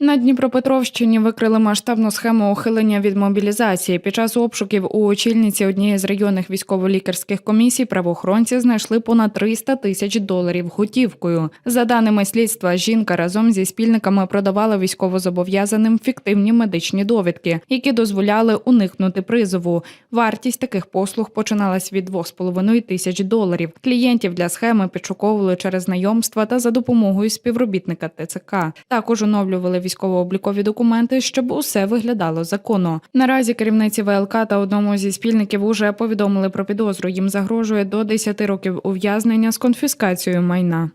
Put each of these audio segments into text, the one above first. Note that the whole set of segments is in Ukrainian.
На Дніпропетровщині викрили масштабну схему ухилення від мобілізації. Під час обшуків у очільниці однієї з районних військово-лікарських комісій правоохоронці знайшли понад 300 тисяч доларів готівкою. За даними слідства, жінка разом зі спільниками продавала військовозобов'язаним фіктивні медичні довідки, які дозволяли уникнути призову. Вартість таких послуг починалась від 2,5 тисяч доларів. Клієнтів для схеми підшуковували через знайомства та за допомогою співробітника ТЦК. Також оновлювали військово-облікові документи, щоб усе виглядало законно. Наразі керівниці ВЛК та одному зі спільників уже повідомили про підозру. Їм загрожує до 10 років ув'язнення з конфіскацією майна.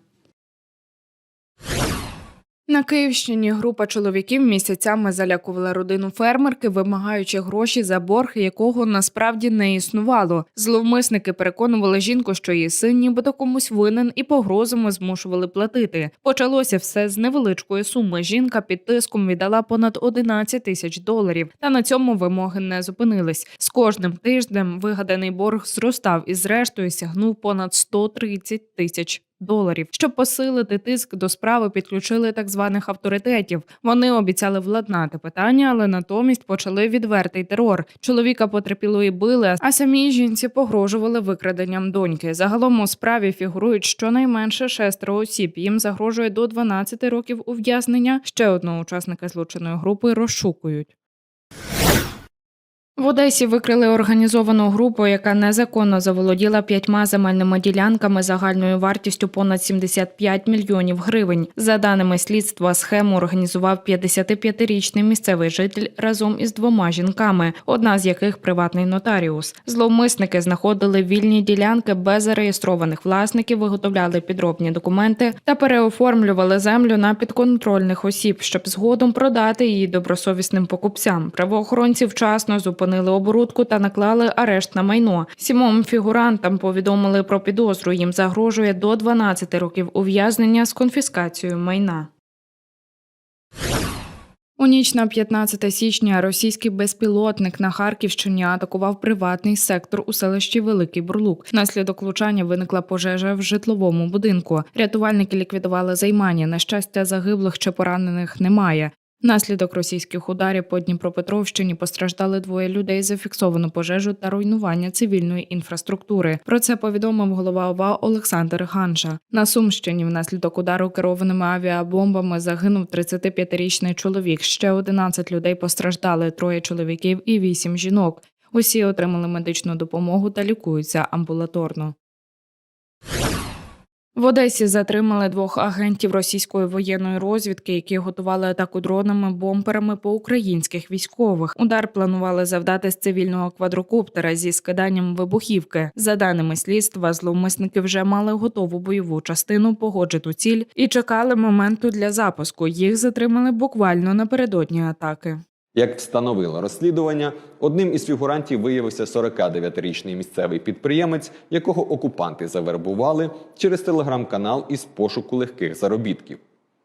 На Київщині група чоловіків місяцями залякувала родину фермерки, вимагаючи гроші за борг, якого насправді не існувало. Зловмисники переконували жінку, що її син нібито комусь винен, і погрозами змушували платити. Почалося все з невеличкої суми. Жінка під тиском віддала понад 11 тисяч доларів. Та на цьому вимоги не зупинились. З кожним тижнем вигаданий борг зростав і, зрештою, сягнув понад 130 тисяч доларів. Щоб посилити тиск до справи, підключили так званих авторитетів. Вони обіцяли владнати питання, але натомість почали відвертий терор. Чоловіка потерпілої били, а самій жінці погрожували викраденням доньки. Загалом у справі фігурують щонайменше шестеро осіб. Їм загрожує до 12 років ув'язнення. Ще одного учасника злочинної групи розшукують. В Одесі викрили організовану групу, яка незаконно заволоділа п'ятьма земельними ділянками загальною вартістю понад 75 мільйонів гривень. За даними слідства, схему організував 55-річний місцевий житель разом із двома жінками, одна з яких приватний нотаріус. Зловмисники знаходили вільні ділянки без зареєстрованих власників, виготовляли підробні документи та переоформлювали землю на підконтрольних осіб, щоб згодом продати її добросовісним покупцям. Правоохоронці вчасно зупинили оборудку та наклали арешт на майно. Сімом фігурантам повідомили про підозру. Їм загрожує до 12 років ув'язнення з конфіскацією майна. У ніч на 15 січня російський безпілотник на Харківщині атакував приватний сектор у селищі Великий Бурлук. Внаслідок влучання виникла пожежа в житловому будинку. Рятувальники ліквідували займання. На щастя, загиблих чи поранених немає. Внаслідок російських ударів по Дніпропетровщині постраждали двоє людей, зафіксовано пожежу та руйнування цивільної інфраструктури. Про це повідомив голова ОВА Олександр Ганжа. На Сумщині внаслідок удару керованими авіабомбами загинув 35-річний чоловік. Ще 11 людей постраждали, троє чоловіків і вісім жінок. Усі отримали медичну допомогу та лікуються амбулаторно. В Одесі затримали двох агентів російської воєнної розвідки, які готували атаку дронами бомперами по українських військових. Удар планували завдати з цивільного квадрокоптера зі скиданням вибухівки. За даними слідства, зловмисники вже мали готову бойову частину, погоджену ціль і чекали моменту для запуску. Їх затримали буквально напередодні атаки. Як встановило розслідування, одним із фігурантів виявився 49-річний місцевий підприємець, якого окупанти завербували через телеграм-канал із пошуку легких заробітків.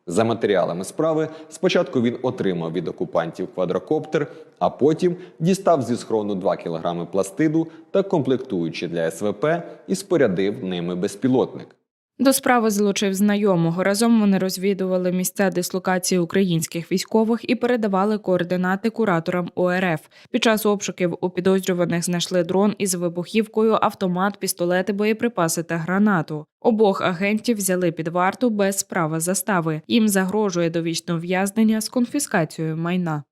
За матеріалами справи, спочатку він отримав від окупантів квадрокоптер, а потім дістав зі схрону 2 кг пластиду та комплектуючі для СВП і спорядив ними безпілотник. До справи залучив знайомого. Разом вони розвідували місця дислокації українських військових і передавали координати кураторам ОРФ. Під час обшуків у підозрюваних знайшли дрон із вибухівкою, автомат, пістолети, боєприпаси та гранату. Обох агентів взяли під варту без права застави. Їм загрожує довічне ув'язнення з конфіскацією майна.